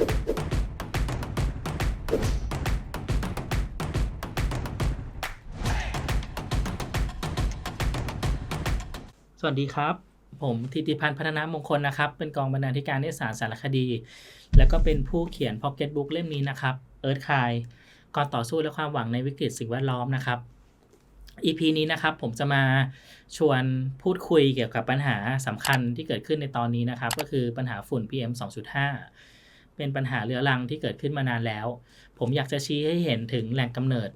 สวัสดีครับ ผมทิติพันธ์พัฒนามงคลนะครับ เป็นกองบรรณาธิการนิสสารสารคดี แล้วก็เป็นผู้เขียนพ็อกเก็ตบุ๊กเล่มนี้นะครับเอิร์ธคายก่อนต่อสู้และความหวังในวิกฤตสิ่งแวดล้อมนะครับ EP นี้นะครับผมจะมาชวนพูดคุยเกี่ยวกับปัญหาสำคัญที่เกิดขึ้นในตอนนี้นะครับ ก็คือปัญหาฝุ่น PM 2.5 เป็นปัญหาเรื้อรังที่เกิดขึ้นมานานแล้ว ผมอยากจะชี้ให้เห็นถึงแหล่งกำเนิด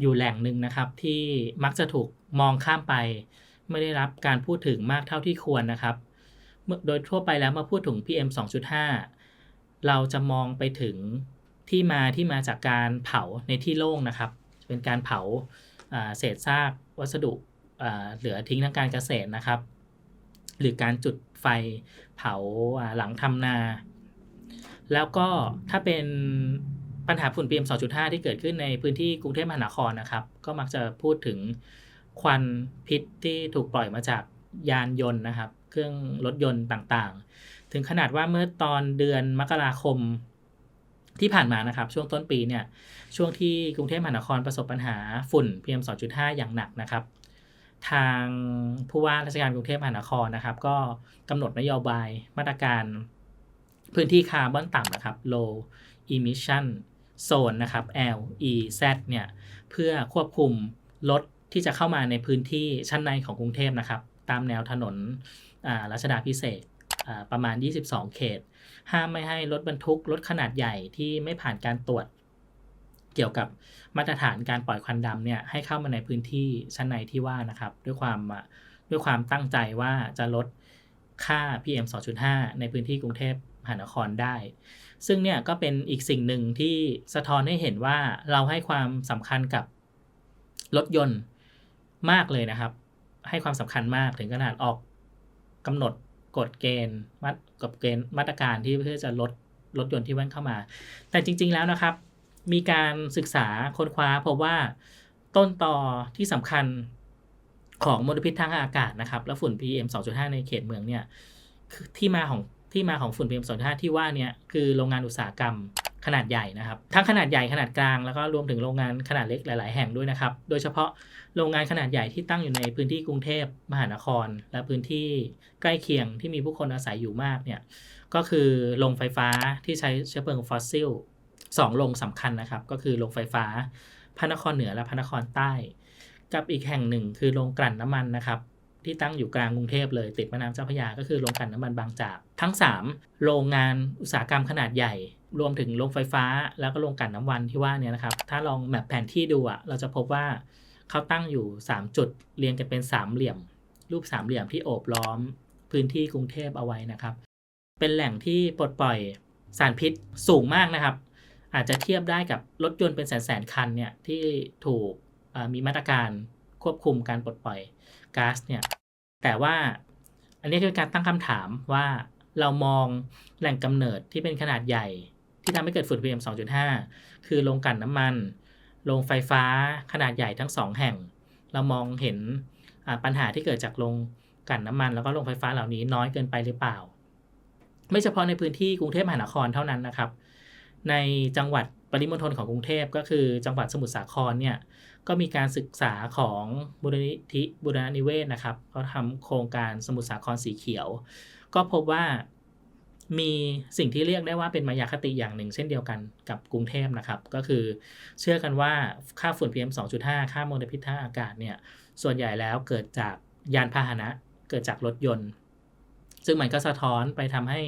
อยู่แหล่งหนึ่งนะครับ ที่มักจะถูกมองข้ามไป ไม่ได้รับการพูดถึงมากเท่าที่ควรนะครับ โดยทั่วไปแล้วเมื่อพูดถึง PM 2.5 เราจะมองไปถึงที่มาที่มาจากการเผาในที่โล่งนะครับ เป็นการเผาเศษซากวัสดุเหลือทิ้งทางการเกษตรนะครับ หรือการจุดไฟเผาหลังทำนา แล้วก็ถ้าเป็นปัญหาฝุ่น PM 2.5 ที่เกิดขึ้นในพื้นที่กรุงเทพมหานครนะครับ ก็มักจะพูดถึงควันพิษที่ถูกปล่อยมาจากยานยนต์นะครับ เครื่องรถยนต์ต่างๆ ถึงขนาดว่าเมื่อตอนเดือนมกราคมที่ผ่านมานะครับ ช่วงต้นปีเนี่ย ช่วงที่กรุงเทพมหานครประสบปัญหาฝุ่น PM 2.5 อย่างหนักนะครับ ทางผู้ว่าราชการกรุงเทพมหานครนะครับ ก็กำหนดนโยบายมาตรการ พื้นที่คาร์บอนต่ำนะครับ low emission zone นะครับ LEZ เนี่ยเพื่อควบคุมรถที่จะเข้ามาในพื้นที่ชั้นในของกรุงเทพนะครับ ตามแนวถนนรัชดาพิเศษประมาณ 22 เขต ห้ามไม่ให้รถบรรทุกรถขนาดใหญ่ที่ไม่ผ่านการตรวจ เกี่ยวกับมาตรฐานการปล่อยควันดำเนี่ยให้เข้ามาในพื้นที่ชั้นในที่ว่านะครับ ด้วยความด้วยความตั้งใจว่าจะลดค่า PM 2.5 ในพื้นที่กรุงเทพ มหานครได้ ซึ่งเนี่ยก็เป็นอีกสิ่งหนึ่งที่สะท้อนให้เห็นว่าเราให้ความสำคัญกับรถยนต์มากเลยนะครับ ให้ความสำคัญมากถึงขนาดออกกำหนดกฎเกณฑ์มากฎเกณฑ์มาตรการที่เพื่อจะลดรถยนต์ที่แว่นเข้ามา แต่จริง ๆแล้วนะครับ มีการศึกษาค้นคว้าพบว่าต้นต่อที่สำคัญของมลพิษทางอากาศนะครับ และฝุ่น PM 2.5 ในเขตเมืองเนี่ยที่มาของ ที่มาของฝุ่น PM 2.5 ที่ว่าเนี่ยคือโรงงานอุตสาหกรรมขนาดใหญ่นะครับ ทั้งขนาดใหญ่ขนาดกลางแล้วก็รวมถึงโรงงานขนาดเล็กหลาย ๆ แห่งด้วยนะครับ โดยเฉพาะโรงงานขนาดใหญ่ที่ตั้งอยู่ในพื้นที่กรุงเทพมหานคร และพื้นที่ใกล้เคียงที่มีผู้คนอาศัยอยู่มากเนี่ยก็คือโรงไฟฟ้าที่ใช้เชื้อเพลิงฟอสซิลสองโรงสำคัญนะครับ ก็คือโรงไฟฟ้าพระนครเหนือและพระนครใต้ กับอีกแห่งหนึ่งคือโรงกลั่นน้ำมันนะครับ ที่ตั้งอยู่กลางกรุงเทพเลยติดแม่น้ำเจ้าพระยาก็คือโรงกลั่นน้ำมันบางจาก ทั้ง 3 โรงงานอุตสาหกรรมขนาดใหญ่ รวมถึงโรงไฟฟ้า แล้วก็โรงกลั่นน้ำมันที่ว่าเนี่ยนะครับ ถ้าลองแมปแผนที่ดูอะเราจะพบว่าเขาตั้งอยู่ 3 จุดเรียงกันเป็นสามเหลี่ยม รูปสามเหลี่ยมที่โอบล้อม พื้นที่กรุงเทพเอาไว้นะครับ เป็นแหล่งที่ปลดปล่อยสารพิษสูงมากนะครับ อาจจะเทียบได้กับรถยนต์เป็นแสนแสนคันเนี่ยที่ถูกมีมาตรการ ควบคุมการปลดปล่อยก๊าซเนี่ยแต่ว่าอันนี้คือการตั้งคำถามว่าเรามองแหล่งกำเนิดที่เป็นขนาดใหญ่ ที่ทำให้เกิดฝุ่น PM 2.5 คือโรงกลั่นน้ำมันโรงไฟฟ้าขนาดใหญ่ทั้งสองแห่ง เรามองเห็นปัญหาที่เกิดจากโรงกลั่นน้ำมัน แล้วก็โรงไฟฟ้าเหล่านี้น้อยเกินไปหรือเปล่า ไม่เฉพาะในพื้นที่กรุงเทพมหานครเท่านั้นนะครับ ในจังหวัด ปริมณฑลของกรุงเทพก็คือจังหวัดสมุทรสาครเนี่ยก็มีการศึกษาของบุรณิธิบุรณนิเวศนะครับเขาทำโครงการสมุทรสาครสีเขียว ก็พบว่ามีสิ่งที่เรียกได้ว่าเป็นมายาคติอย่างหนึ่ง เช่นเดียวกันกับกรุงเทพนะครับ ก็คือเชื่อกันว่าค่าฝุ่น PM 2.5 ค่ามลพิษทางอากาศเนี่ยส่วนใหญ่แล้วเกิดจากยานพาหนะเกิดจากรถยนต์ ซึ่งมันก็สะท้อนไปทำให้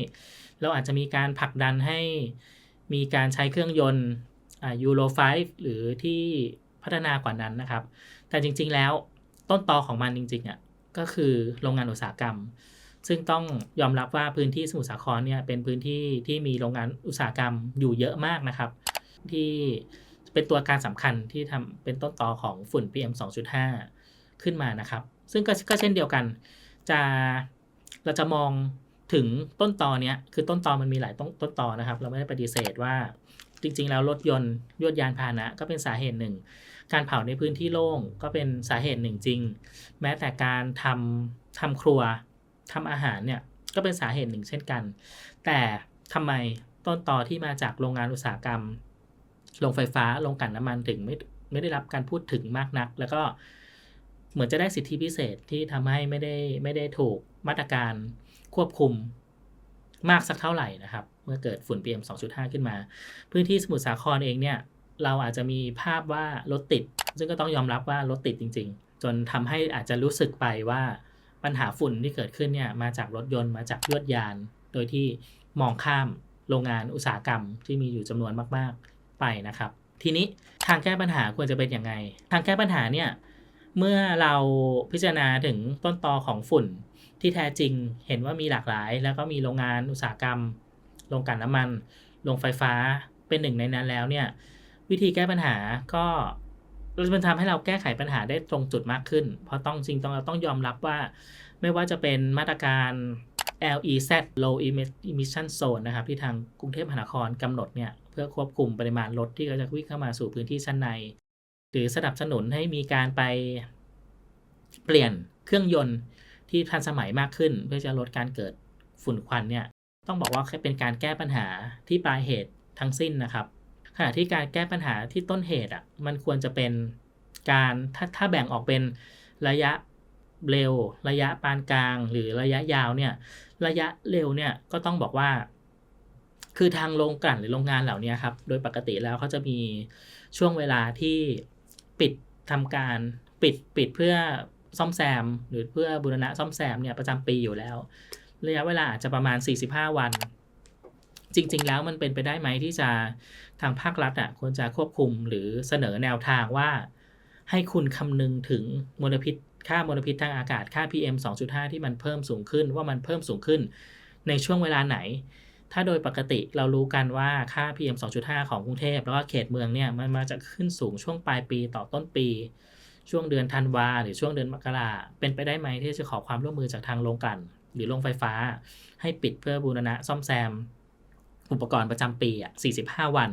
เราอาจจะมีการผลักดันให้ มีการใช้เครื่องยนต์ยูโร5หรือที่พัฒนากว่านั้นนะครับ แต่จริงๆแล้วต้นตอของมันจริงๆอะก็คือโรงงานอุตสาหกรรม ซึ่งต้องยอมรับว่าพื้นที่สมุทรสาครเนี่ยเป็นพื้นที่ที่มีโรงงานอุตสาหกรรมอยู่เยอะมากนะครับ ที่เป็นตัวการสำคัญที่ทำเป็นต้นตอของฝุ่น PM 2.5 ขึ้นมานะครับ ซึ่งกก็เช่นเดียวกัน จะเราจะมอง ถึงต้นตอเนี้ยคือต้นตอมันมีหลายต้นต้นตอนะครับ เราไม่ได้ปฏิเสธว่าจริง ๆ แล้วรถยนต์ยวดยานพาหนะ ก็เป็นสาเหตุหนึ่ง การเผาในพื้นที่โล่งก็เป็นสาเหตุหนึ่งจริง แม้แต่การทำทำครัวทำอาหารเนี่ยก็เป็นสาเหตุหนึ่งเช่นกัน แต่ทำไมต้นตอที่มาจากโรงงานอุตสาหกรรมโรงไฟฟ้าโรงกลั่นน้ำมันถึงไม่ไม่ได้รับการพูดถึงมากนัก แล้วก็เหมือนจะได้สิทธิพิเศษที่ทำให้ไม่ได้ไม่ได้ถูกมาตรการ ควบคุมมากสักเท่าไหร่นะครับ เมื่อเกิดฝุ่น PM 2.5 ขึ้นมา พื้นที่สมุทรสาครเองเนี่ยเราอาจจะมีภาพว่ารถติด ซึ่งก็ต้องยอมรับว่ารถติดจริง ๆ จนทำให้อาจจะรู้สึกไปว่าปัญหาฝุ่นที่เกิดขึ้นเนี่ยมาจากรถยนต์มาจากยวดยาน โดยที่มองข้ามโรงงานอุตสาหกรรมที่มีอยู่จำนวนมากๆไปนะครับ ทีนี้ทางแก้ปัญหาควรจะเป็นยังไง ทางแก้ปัญหาเนี่ยเมื่อเราพิจารณาถึงต้นตอของฝุ่น ที่แท้จริงเห็นว่ามีหลากหลาย แล้วก็มีโรงงานอุตสาหกรรม โรงกลั่นน้ำมัน โรงไฟฟ้าเป็นหนึ่งในนั้นแล้วเนี่ยวิธีแก้ปัญหาก็มันทำให้เราแก้ไขปัญหาได้ตรงจุดมากขึ้น เพราะต้องจริงต้องเราต้องยอมรับว่า ไม่ว่าจะเป็นมาตรการ LEZ Low Emission Zone นะครับที่ทางกรุงเทพมหานครกำหนดเนี่ยเพื่อควบคุมปริมาณรถที่จะวิ่งเข้ามาสู่พื้นที่ชั้นใน หรือสนับสนุนให้มีการไปเปลี่ยนเครื่องยนต์ ที่ทันสมัยมากขึ้น เพื่อจะลดการเกิดฝุ่นควันเนี่ยต้องบอกว่าเป็นการแก้ปัญหาที่ปลายเหตุทั้งสิ้นนะครับ ขณะที่การแก้ปัญหาที่ต้นเหตุอะมันควรจะเป็นการถ้าถ้าแบ่งออกเป็นระยะเร็ว ระยะปานกลาง หรือระยะยาวเนี่ยระยะเร็วเนี่ยก็ต้องบอกว่า คือทางโรงกลั่นหรือโรงงานเหล่านี้ครับโดยปกติแล้วเขาจะมีช่วงเวลาที่ปิดทำการปิดปิดเพื่อ ซ่อมแซม หรือเพื่อบูรณะซ่อมแซมเนี่ยประจำปีอยู่แล้วระยะเวลาอาจจะประมาณ 45 วัน จริง ๆ แล้วมันเป็นไปได้ไหมที่จะทางภาครัฐอะควรจะควบคุมหรือเสนอแนวทางว่า ให้คุณคำนึงถึงมลพิษค่ามลพิษทางอากาศค่า PM 2.5 ที่มันเพิ่มสูงขึ้นว่ามันเพิ่มสูงขึ้น ในช่วงเวลาไหน ถ้าโดยปกติเรารู้กันว่าค่า PM 2.5 ของกรุงเทพแล้วก็เขตเมืองเนี่ยมันมาจะขึ้นสูงช่วงปลายปีต่อต้นปี ช่วงเดือนธันวาหรือช่วงเดือนมกราเป็นไปได้ไหมที่จะขอความร่วมมือจากทางโรงกลั่น หรือโรงไฟฟ้า ให้ปิดเพื่อบูรณะซ่อมแซม อุปกรณ์ประจำปีอะ45 วัน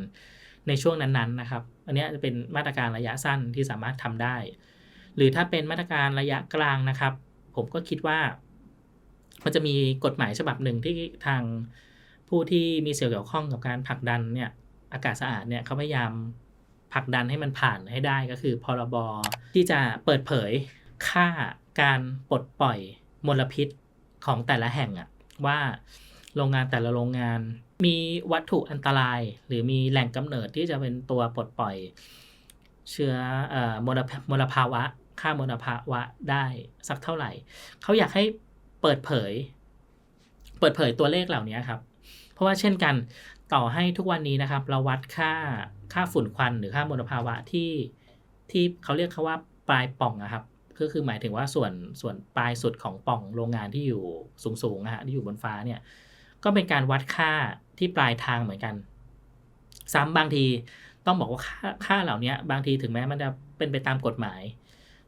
ในช่วงนั้นๆนะครับ อันนี้จะเป็นมาตรการระยะสั้นที่สามารถทำได้ หรือถ้าเป็นมาตรการระยะกลางนะครับ ผมก็คิดว่า มันจะมีกฎหมายฉบับหนึ่งที่ทางผู้ที่มีส่วเกี่ยวข้องกับการผลักดันเนี่ยอากาศสะอาดเนี่ยเขาพยายาม ผลักดันให้มันผ่านให้ได้ก็คือพรบที่จะเปิดเผยค่าการปลดปล่อยมลพิษของแต่ละแห่งอะว่าโรงงานแต่ละโรงงานมีวัตถุอันตราย หรือมีแหล่งกำเนิดที่จะเป็นตัวปลดปล่อย เชื้ออมลมลภาวะ ค่ามลภาวะได้สักเท่าไหร่ เขาอยากให้เปิดเผย เปิดเผยตัวเลขเหล่านี้ครับ เพราะว่าเช่นกันต่อให้ทุกวันนี้นะครับ เราวัดค่า ค่าฝุ่นควันหรือค่ามลภาวะที่ที่เขาเรียกเขาว่าปลายป่องนะครับก็คือหมายถึงว่าส่วนส่วนปลายสุดของป่องโรงงานที่อยู่สูงๆนะฮะที่อยู่บนฟ้าเนี่ย ก็เป็นการวัดค่าที่ปลายทางเหมือนกัน ซ้ำบางทีต้องบอกว่าค่าค่าเหล่านี้บางทีถึงแม้มันจะเป็นไปตามกฎหมาย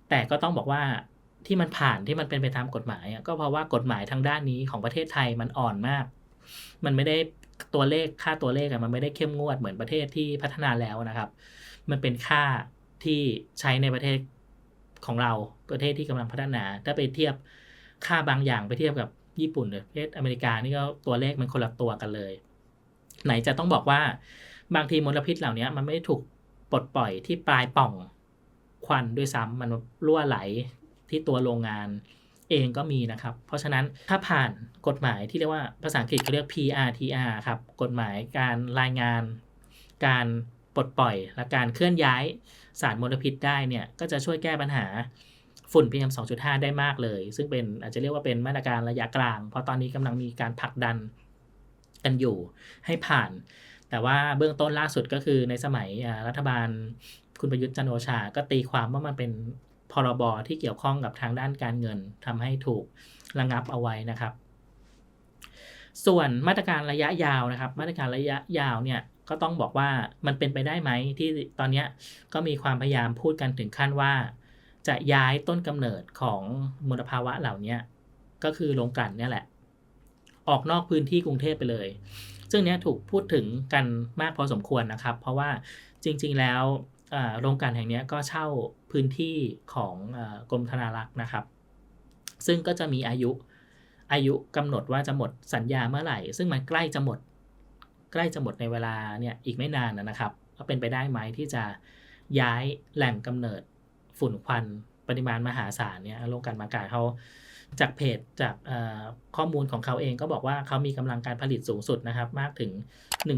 แต่ก็ต้องบอกว่าที่มันผ่านที่มันเป็นไปตามกฎหมายก็เพราะว่ากฎหมายทางด้านนี้ของประเทศไทยมันอ่อนมาก มันไม่ได้ ตัวเลขค่าตัวเลขมันไม่ได้เข้มงวดเหมือนประเทศที่พัฒนาแล้วนะครับ มันเป็นค่าที่ใช้ในประเทศของเราประเทศที่กำลังพัฒนา ถ้าไปเทียบค่าบางอย่างไปเทียบกับญี่ปุ่นหรือประเทศอเมริกานี่ก็ตัวเลขมันคนละตัวกันเลย ไหนจะต้องบอกว่าบางทีมลพิษเหล่านี้มันไม่ถูกปลดปล่อยที่ปลายป่องควันด้วยซ้ำมันรั่วไหลที่ตัวโรงงาน เองก็มีนะครับ เพราะฉะนั้นถ้าผ่านกฎหมายที่เรียกว่าภาษาอังกฤษเขาเรียก PRTR ครับกฎหมายการรายงาน การปลดปล่อยและการเคลื่อนย้ายสารมลพิษได้เนี่ยก็จะช่วยแก้ปัญหาฝุ่น PM 2.5 ได้มากเลย ซึ่งเป็นอาจจะเรียกว่าเป็นมาตรการระยะกลาง เพราะตอนนี้กำลังมีการผลักดันกันอยู่ให้ผ่าน แต่ว่าเบื้องต้นล่าสุดก็คือในสมัยรัฐบาลคุณประยุทธ์จันโอชา ก็ตีความว่ามันเป็น พรบที่เกี่ยวข้องกับทางด้านการเงินทำให้ถูกระงับเอาไว้นะครับ ส่วนมาตรการระยะยาวนะครับ มาตรการระยะยาวเนี่ยก็ต้องบอกว่ามันเป็นไปได้ไหมที่ตอนนี้ก็มีความพยายามพูดกันถึงขั้นว่า จะย้ายต้นกำเนิดของมลภาวะเหล่านี้ก็คือโรงกลั่นเนี่ยแหละ ออกนอกพื้นที่กรุงเทพไปเลย ซึ่งเนี้ยถูกพูดถึงกันมากพอสมควรนะครับ เพราะว่าจริง ๆแล้ว โรงกลั่นแห่งนี้ก็เช่าพื้นที่ของกรมธนารักษ์นะครับ ซึ่งก็จะมีอายุอายุกำหนดว่าจะหมดสัญญาเมื่อไหร่ ซึ่งมันใกล้จะหมด ใกล้จะหมดในเวลาเนี่ยอีกไม่นานนะครับก็เป็นไปได้ไหมที่จะย้ายแหล่งกำเนิดฝุ่นควันปริมาณมหาศาลเนี่ยโลกการอากาศเขา จากเพจจากข้อมูลของเขาเองก็บอกว่าเขามีกำลังการผลิตสูงสุดนะครับ มากถึง 1 2 0 0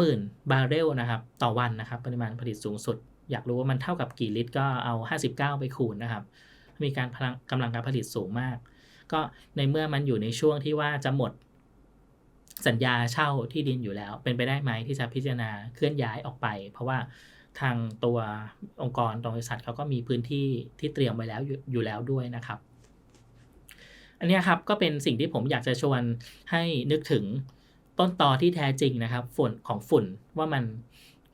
0 0 บาร์เรลนะครับ ต่อวันนะครับ ปริมาณผลิตสูงสุด อยากรู้ว่ามันเท่ากับกี่ลิตรก็เอา 59 ไปคูณนะครับ มีการพลังกำลังการผลิตสูงมาก ก็ในเมื่อมันอยู่ในช่วงที่ว่าจะหมดสัญญาเช่าที่ดินอยู่แล้ว เป็นไปได้ไหมที่จะพิจารณาเคลื่อนย้ายออกไป เพราะว่าทางตัวองค์กรตรงบริษัทเขาก็มีพื้นที่ที่เตรียมไว้แล้วอยอยู่แล้วด้วยนะครับ อันนี้ครับก็เป็นสิ่งที่ผมอยากจะชวนให้นึกถึงต้นตอที่แท้จริงนะครับฝุ่นของฝุ่นว่ามัน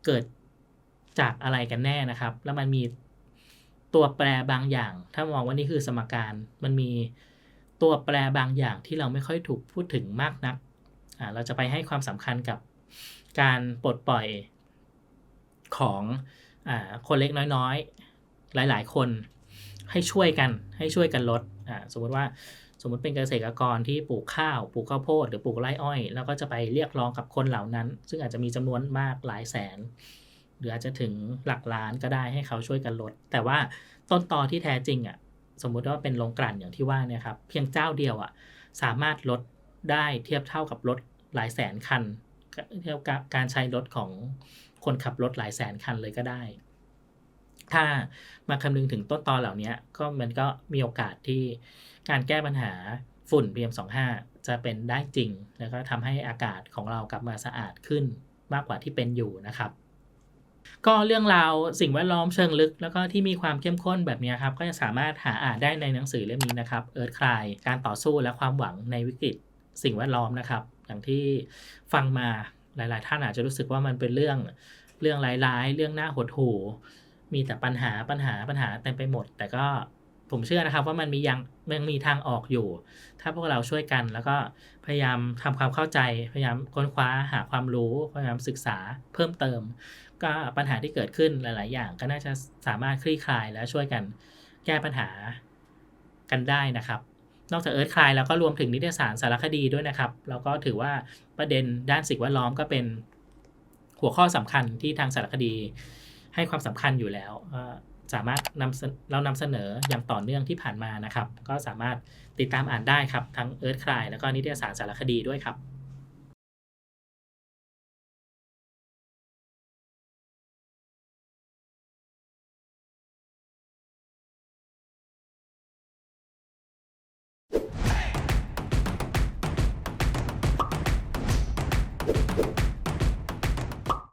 เกิดจากอะไรกันแน่นะครับ แล้วมันมีตัวแปรบางอย่าง ถ้ามองว่านี่คือสมการ มันมีตัวแปรบางอย่างที่เราไม่ค่อยถูกพูดถึงมากนักอ่าเราจะไปให้ความสำคัญกับการปลดปล่อยของอ่าคนเล็กน้อยๆ หลาย ๆ คนให้ช่วยกันให้ช่วยกันลดอ่าสมมติว่า สมมติเป็นเกษตรกรที่ปลูกข้าวปลูกข้าวโพดหรือปลูกไร่อ้อย แล้วก็จะไปเรียกร้องกับคนเหล่านั้น ซึ่งอาจจะมีจำนวนมากหลายแสน หรืออาจจะถึงหลักล้านก็ได้ให้เขาช่วยกันลด แต่ว่าต้นตอที่แท้จริงอะสมมุติว่าเป็นโรงกลั่นอย่างที่ว่าเนี่ยครับเพียงเจ้าเดียวอะสามารถลดได้เทียบเท่ากับรถหลายแสนคันเทียบกับการใช้รถของคนขับรถหลายแสนคันเลยก็ได้ ถ้ามาคำนึงถึงต้นตอนเหล่านี้ก็มันก็มีโอกาสที่การแก้ปัญหาฝุ่น PM2.5 จะเป็นได้จริง แล้วก็ทำให้อากาศของเรากลับมาสะอาดขึ้นมากกว่าที่เป็นอยู่นะครับ ก็เรื่องราวสิ่งแวดล้อมเชิงลึก แล้วก็ที่มีความเข้มข้นแบบนี้ครับ ก็จะสามารถหาอ่านได้ในหนังสือเล่มนี้นะครับเอิร์ธคลายการต่อสู้และความหวังในวิกฤตสิ่งแวดล้อมนะครับ อย่างที่ฟังมาหลาย ๆ ท่านอาจจะรู้สึกว่ามันเป็นเรื่องเรื่องร้ายๆ เรื่องน่าหดหู่ มีแต่ปัญหาปัญหาปัญหาเต็มไปหมด แต่ก็ผมเชื่อนะครับว่ามันมียังยังมีทางออกอยู่ ถ้าพวกเราช่วยกันแล้วก็พยายามทำความเข้าใจ พยายามค้นคว้าหาความรู้ พยายามศึกษาเพิ่มเติม ก็ปัญหาที่เกิดขึ้นหลาย ๆ อย่างก็น่าจะสามารถคลี่คลายและช่วยกันแก้ปัญหากันได้นะครับ นอกจากเอิร์ธคลายแล้วก็รวมถึงนิตยสารสารคดีด้วยนะครับ แล้วก็ถือว่าประเด็นด้านสิ่งแวดล้อมก็เป็นหัวข้อสำคัญที่ทางสารคดี ให้ความสำคัญอยู่แล้วสามารถนำเรานำเสนออย่างต่อเนื่องที่ผ่านมานะครับ ก็สามารถติดตามอ่านได้ครับ ทั้งเอิร์ธคลายแล้วก็นิตยสารสารคดีด้วยครับ